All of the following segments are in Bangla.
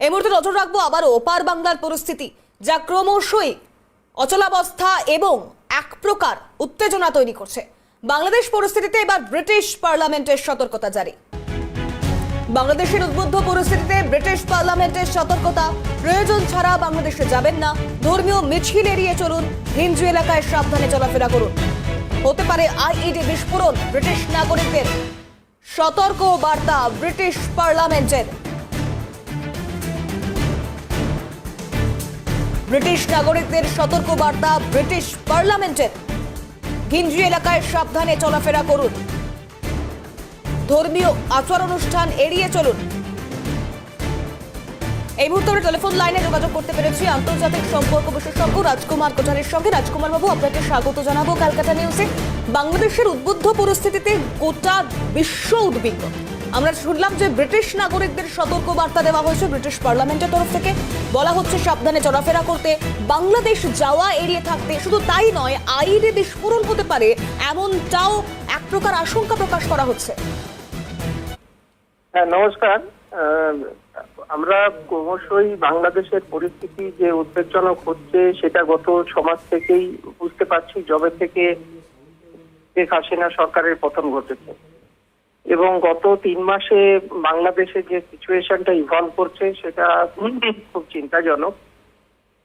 এই মুহূর্তে নজর রাখব আবার ওপার বাংলার পরিস্থিতি, যা ক্রমশই অচলাবস্থা এবং এক প্রকার উত্তেজনা তৈরি করছে। বাংলাদেশ পরিস্থিতিতে এবার ব্রিটিশ পার্লামেন্টের সতর্কতা জারি। বাংলাদেশের উদ্বুদ্ধ পরিস্থিতিতে ব্রিটিশ পার্লামেন্টের সতর্কতা, প্রয়োজন ছাড়া বাংলাদেশে যাবেন না। ধর্মীয় মিছিল এড়িয়ে চলুন, হিন্দু এলাকায় সাবধানে চলাফেরা করুন। হতে পারে আইইডি বিস্ফোরণ, ব্রিটিশ নাগরিকদের সতর্ক বার্তা ব্রিটিশ পার্লামেন্টের। ব্রিটিশ নাগরিকদের সতর্ক বার্তা ব্রিটিশ পার্লামেন্টের। ঘিঞ্জি এলাকায় সাবধানে চলাফেরা করুন। ধর্মীয় আচার অনুষ্ঠান এড়িয়ে চলুন। এই মুহূর্তে টেলিফোন লাইনে যোগাযোগ করতে পেরেছি আন্তর্জাতিক সম্পর্ক বিশেষজ্ঞ রাজকুমার কোঠারের সঙ্গে। রাজকুমার বাবু, আপনাকে স্বাগত জানাব ক্যালকাটা নিউজে। বাংলাদেশের উদ্বুদ্ধ পরিস্থিতিতে গোটা বিশ্ব উদ্বিগ্ন। আমরা শুনলাম যে ব্রিটিশ নাগরিকদের সতর্ক বার্তা দেওয়া হয়েছে। ব্রিটিশ পার্লামেন্টের তরফ থেকে বলা হচ্ছে সাবধানে চলাফেরা করতে, বাংলাদেশ যাওয়া, এড়িয়ে থাকতে। শুধু তাই নয় আইডি বিস্ফোরণ হতে পারে, এমনটাও এক প্রকার আশঙ্কা প্রকাশ করা হচ্ছে। হ্যাঁ নমস্কার। আমরা ক্রমশই বাংলাদেশের পরিস্থিতি যে উদ্বেগজনক হচ্ছে, সেটা গত সমাজ থেকেই বুঝতে পারছি জবে থেকে শেখ হাসিনা সরকারের পতন ঘটেছে। এবং গত তিন মাসে বাংলাদেশে যে সিচুয়েশনটা ইভলভ করছে সেটা খুব চিন্তাজনক।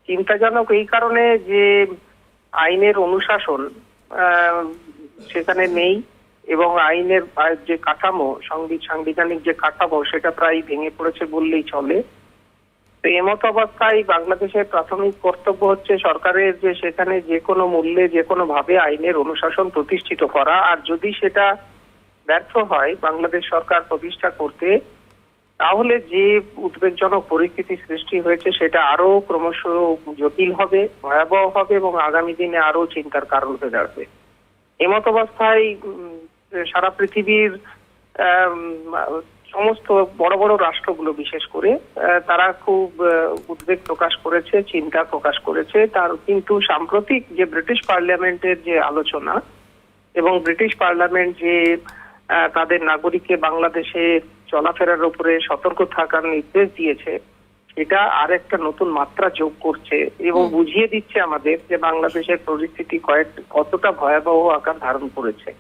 চিন্তাজনক এই কারণে যে আইনের অনুশাসন সেখানে নেই এবং আইনের যে কাঠামো সংবিধান সাংবিধানিক যে কাঠামো সেটা প্রায় ভেঙে পড়েছে বললেই চলে। তো এমত অবস্থায় বাংলাদেশের প্রাথমিক কর্তব্য হচ্ছে সরকারের যে সেখানে যে কোনো মূল্যে যে কোনো ভাবে আইনের অনুশাসন প্রতিষ্ঠিত করা। আর যদি সেটা ব্যর্থ হয় বাংলাদেশ সরকার প্রতিষ্ঠা করতে, তাহলে যে উদ্বেগজনক পরিস্থিতি সৃষ্টি হয়েছে সেটা আরও ক্রমশ জটিল হবে, ভয়াবহ হবে এবং আগামী দিনে আরও চিন্তার কারণ হয়ে দাঁড়াবে। এমত অবস্থায় সারা পৃথিবীর সমস্ত বড় বড় রাষ্ট্রগুলো বিশেষ করে তারা খুব উদ্বেগ প্রকাশ করেছে, চিন্তা প্রকাশ করেছে। তার কিন্তু সাম্প্রতিক যে ব্রিটিশ পার্লামেন্টের যে আলোচনা এবং ব্রিটিশ পার্লামেন্ট যে তাদের নাগরিককে বাংলাদেশে চলাফেরার উপরে সতর্ক থাকার নির্দেশ দিয়েছে। এটা আর একটা নতুন মাত্রা যোগ করছে এবং বুঝিয়ে দিচ্ছে আমাদের যে বাংলাদেশের পরিস্থিতি কয়েক কতটা ভয়াবহ আকার ধারণ করেছে।